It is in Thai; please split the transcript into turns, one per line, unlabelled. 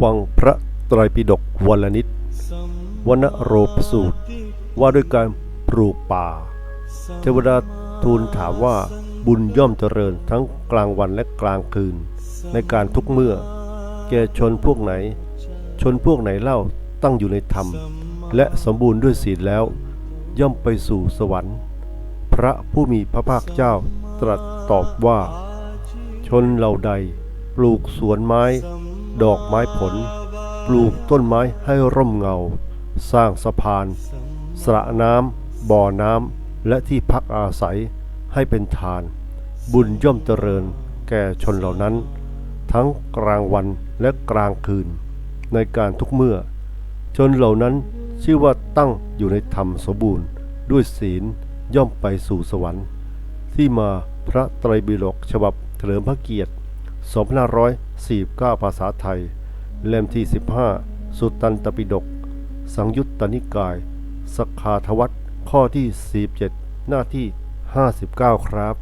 ฟังพระไตรปิฎกวันละนิดวนโรปสูตร ว่าด้วยการปลูกป่า เทวดาทูลถามว่าบุญย่อมเจริญทั้งกลางวันและกลางคืน ในการทุกเมื่อ แก่ชนพวกไหน ชนพวกไหนเล่าตั้งอยู่ในธรรม และสมบูรณ์ด้วยศีลแล้ว ย่อมไปสู่สวรรค์ พระผู้มีพระภาคเจ้าตรัสตอบว่า ชนเหล่าใด ปลูกสวนไม้ ดอกไม้ผล ปลูกต้นไม้ให้ร่มเงา สร้างสะพาน สระน้ำบ่อน้ำและที่พักอาศัยให้เป็นทาน บุญย่อมเจริญแก่ชนเหล่านั้น ทั้งกลางวันและกลางคืน ในการทุกเมื่อ ชนเหล่านั้นชื่อว่าตั้งอยู่ในธรรมสมบูรณ์ ด้วยศีลย่อมไปสู่สวรรค์ ที่มาพระไตรปิฎกฉบับเฉลิมพระเกียรติ 2549 ภาษาไทย เล่มที่ 15 สุตตันตปิฎก สังยุตตนิกาย สขาทวัตข้อที่ 47 หน้าที่ 59 ครับ